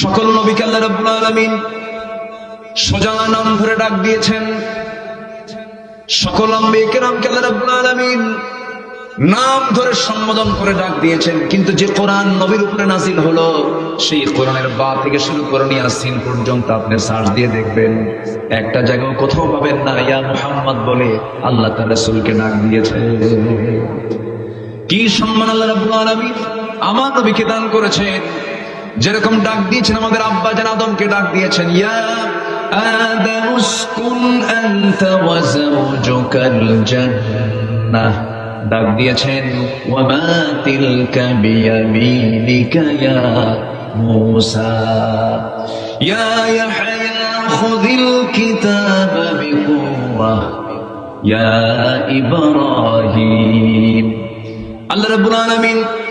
সকল নবীকে আল্লাহ রাব্বুল আলামিন সোজা নাম ধরে ডাক দিয়েছেন। সকল আম্বিকে নামকে আল্লাহ রাব্বুল আলামিন নাম ধরে সম্বোধন করে ডাক দিয়েছেন। কিন্তু যে কোরআন নবীর উপরে নাজিল হলো, সেই কোরআনের বা থেকে শুরু করে আসিন পর্যন্ত আপনি সার্চ দিয়ে দেখবেন। একটা জায়গায় কোথাও পাবেন না। ইয়া মুহাম্মদ বলে আল্লাহ তার রাসূলকে ডাক দিয়েছে কি সম্মান আল্লাহ রাব্বুল আলামিন? আমার নবীকে দান করেছেন। যেরকম ডাক দিয়েছেন আমাদের আব্বা জান আদমকে ডাক দিয়েছেন ইয়া আদম উসকুন ইয়া আল্লাহ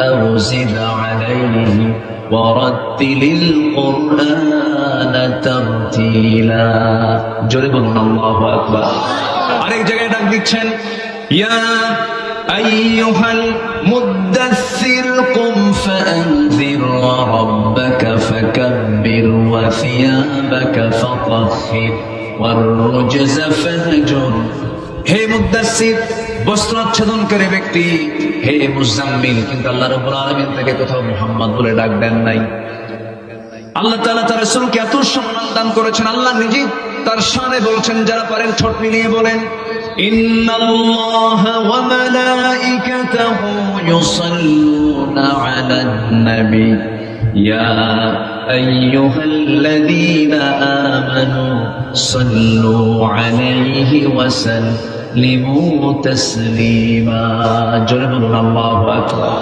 أو زد عليه ورتل القرآن ترتيلا جرب الله أكبر আরেক জায়গায় ডাক দিচ্ছেন ইয়া আইয়ুহাল মুদাসসির কুম ফাআনযির রাব্বাকা ফাকাব্বির ওয়া থিয়াবাকা ফাতাহহির والرجز فهجر হে মুদাসসির বস্ত্র আচ্ছাদনকারী ব্যক্তি হে মুজাম্মিল কিন্তু আল্লাহ রাব্বুল আলামিন থেকে কোথাও মুহাম্মদ বলে ডাক দেন নাই আল্লাহ তাআলা তার রাসূলকে এত সম্মান দান করেছেন আল্লাহ নিজে তার শানে বলছেন যারা পারেন ঠোঁট মিলিয়ে বলেন ইন্নাল্লাহা ওয়া মালাইকাতাহু ইউসাল্লুনা আলান নবী يا أيها الذين آمنوا صلوا عليه وسلموا تسليما جربنا الله أكبر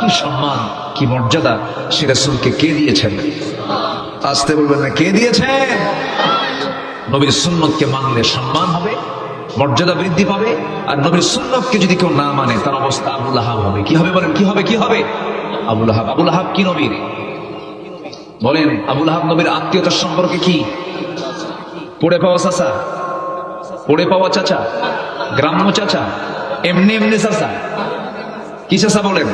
কি সম্মান কি মর্যাদা সে রাসূলকে কে দিয়েছেন আসতে বলবেন না কে দিয়েছেন নবীর সুন্নতকে মানলে সম্মান হবে মর্যাদা বৃদ্ধি পাবে আর নবীর সুন্নতকে যদি কেউ না মানে তার অবস্থা আবুল আহাব হবে কি হবে বলেন কি হবে কি হবে আবুল আহাব আবুল আহাব কি নবীর বলেন আবুল আহাব নবীর আত্মীয়তার সম্পর্কে কি পড়ে পাওয়া চাচা পড়ে পাওয়া চাচা, গ্রাম্য চাচা, এমনি এমনি চাচা। কি চাচা বলেন?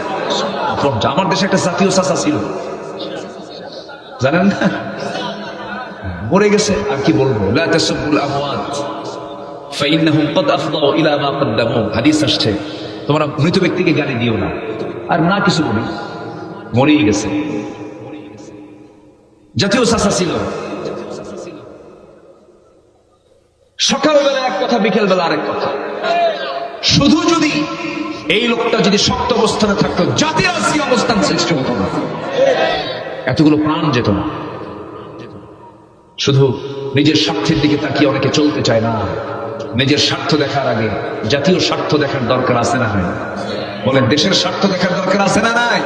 আমার দেশে একটা জাতীয় চাচা ছিল। জানেন? না মরে গেছে, আর কি বলব? হাদিস আসছে। তোমরা মৃত ব্যক্তিকে গালি দিও না। আর না কিছু বলি। মরেই গেছে। জাতীয় চাচা ছিল। সকালবেলা এক কথা বিকেলবেলা আরেক কথা। শুধু যদি এই লোকটা যদি শক্ত অবস্থানে থাকতো জাতির আজকে অবস্থান সৃষ্টি হতো না। এতগুলো প্রাণ যেত না। শুধু নিজের স্বার্থের দিকে তাকিয়ে অনেকে চলতে চায় না। নিজের স্বার্থ দেখার আগে জাতীয় স্বার্থ দেখার দরকার আছে না বলেন, দেশের স্বার্থ দেখার দরকার আছে না নাই?